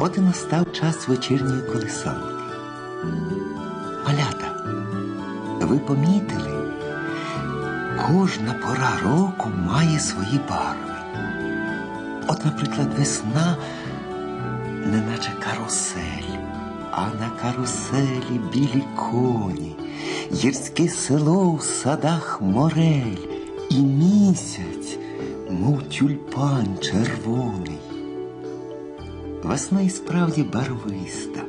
От і настав час вечірньої колисанки. Малята, ви помітили, кожна пора року має свої барви. От, наприклад, весна, неначе карусель, а на каруселі білі коні, гірське село в садах морель, і місяць, мов тюльпан червоний. Весна і справді барвиста.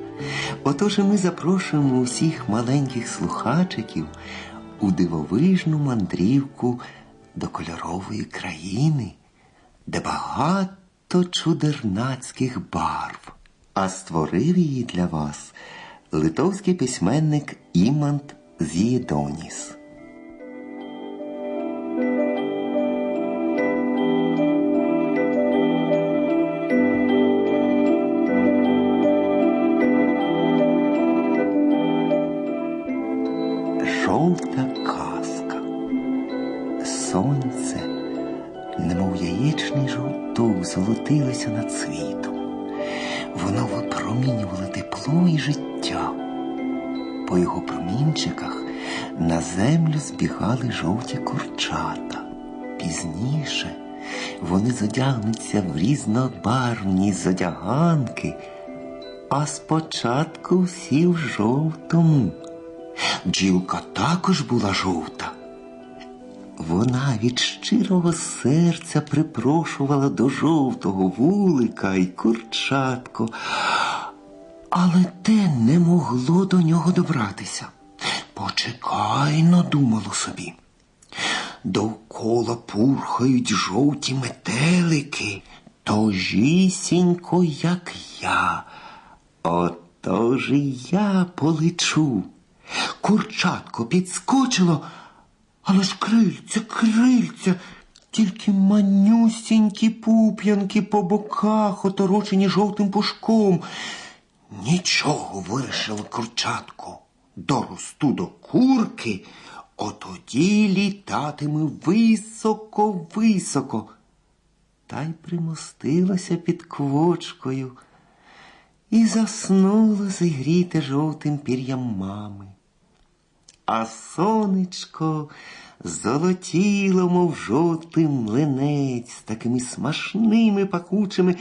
Отож і ми запрошуємо усіх маленьких слухачиків у дивовижну мандрівку до кольорової країни, де багато чудернацьких барв. А створив її для вас литовський письменник Імант Зієдоніс. Немов яєчний жовток, золотилося над світом. Воно випромінювало тепло і життя. По його промінчиках на землю збігали жовті курчата. Пізніше вони зодягнуться в різнобарвні зодяганки, а спочатку всі в жовтому. Бджілка також була жовта. Вона від щирого серця припрошувала до жовтого вулика й курчатко, але те не могло до нього добратися. Почекай, надумало собі. Довкола пурхають жовті метелики, тожісінько, як я. Отож і я полечу. Курчатко підскочило, але ж крильця, крильця, тільки манюсінькі пуп'янки по боках, оторочені жовтим пушком. Нічого вирішило курчатко. Доросту до курки, отоді літатиме високо-високо. Та й примостилася під квочкою і заснуло зігріте жовтим пір'ям мами. А сонечко золотіло, мов жовтий млинець з такими смачними пахучими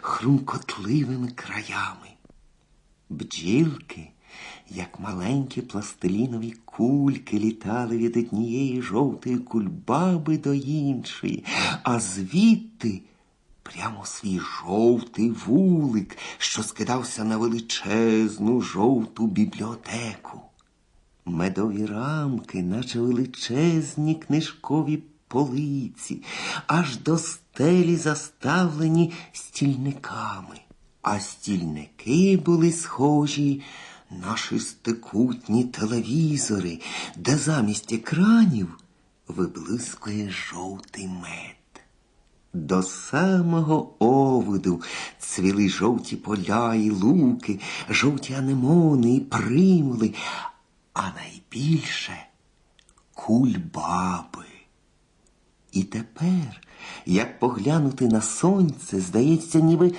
хрумкотливими краями. Бджілки, як маленькі пластилінові кульки, літали від однієї жовтої кульбаби до іншої, а звідти прямо свій жовтий вулик, що скидався на величезну жовту бібліотеку. Медові рамки, наче величезні книжкові полиці, аж до стелі заставлені стільниками, а стільники були схожі на шестикутні телевізори, де замість екранів виблискує жовтий мед. До самого овиду цвіли жовті поля і луки, жовті анемони і примули, а найбільше кульбаби. І тепер, як поглянути на сонце, здається, ніби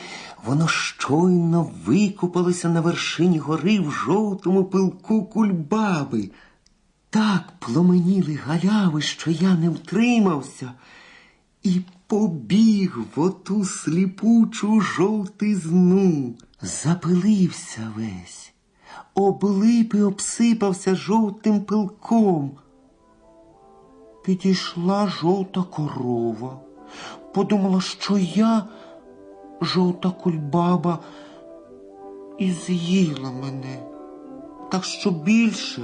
воно щойно викупалося на вершині гори в жовтому пилку кульбаби. Так пломеніли галяви, що я не втримався і побіг в оту сліпучу жовтизну, запилився весь, облип і обсипався жовтим пилком. Підійшла жовта корова, подумала, що я жовта кульбаба і з'їла мене, так що більше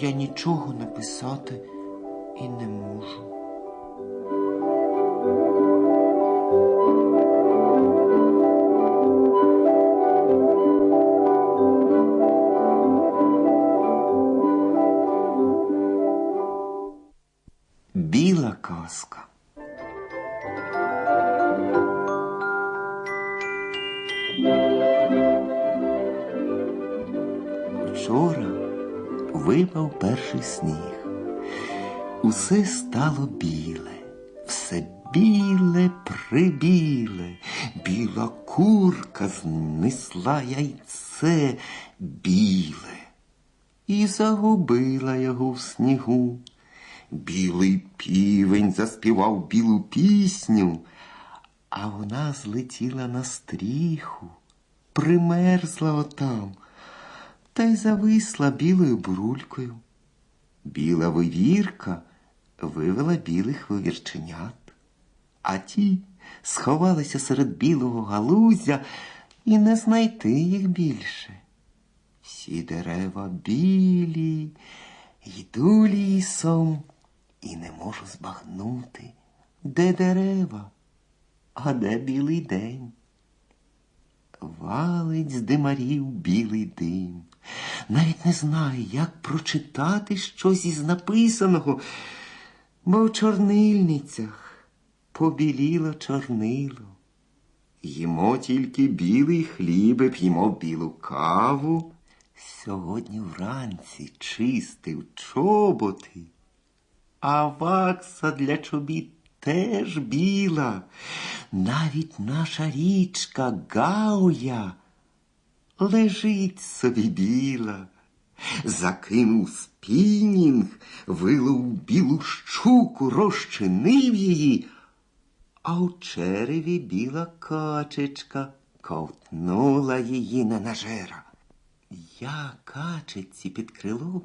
я нічого написати і не можу. Казка. Вчора випав перший сніг. Усе стало біле, все біле прибіле, біла курка знесла яйце біле і загубила його в снігу. Білий півень заспівав білу пісню, а вона злетіла на стріху, примерзла отам та й зависла білою бурулькою. Біла вивірка вивела білих вивірченят, а ті сховалися серед білого галузя і не знайти їх більше. Всі дерева білі, йду лісом і не можу збагнути, де дерева, а де білий день. Валить з димарів білий дим. Навіть не знаю, як прочитати щось із написаного, бо в чорнильницях побіліло чорнило. Їмо тільки білий хліб, п'ємо білу каву. Сьогодні вранці чистив чоботи, а вакса для чобіт теж біла. Навіть наша річка Гауя лежить собі біла. Закинув спінінг, вилов білу щуку, розчинив її, а у череві біла качечка ковтнула її на нажера. Я качеці під крило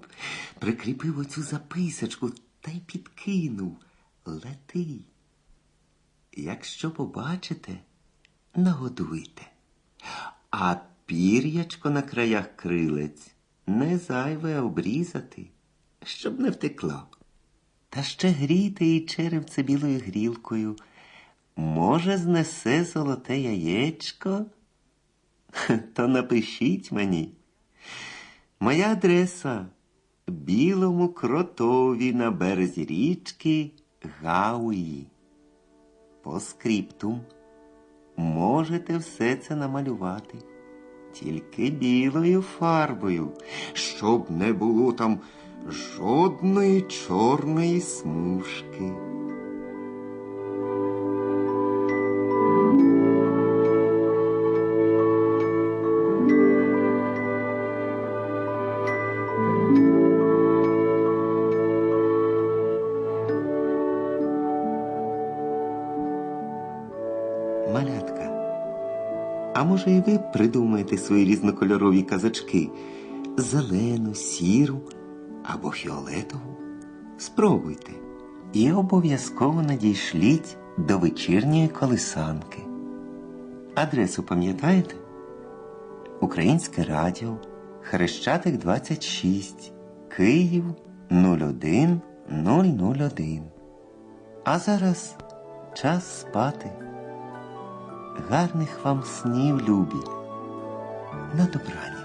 прикріпив оцю записочку та й підкинув. Лети. Якщо побачите, нагодуйте. А пір'ячко на краях крилець не зайве обрізати, щоб не втекло. Та ще гріти і черевце білою грілкою. Може, знесе золоте яєчко? То напишіть мені. Моя адреса білому кротові на березі річки Гауї. По скриптум можете все це намалювати, тільки білою фарбою, щоб не було там жодної чорної смужки. Малятка, а може і ви придумаєте свої різнокольорові казачки? Зелену, сіру або фіолетову? Спробуйте. І обов'язково надійшліть до вечірньої колисанки. Адресу пам'ятаєте? Українське радіо, Хрещатик 26, Київ 01001. А зараз час спати. Гарних вам снів, любі. На добраніч.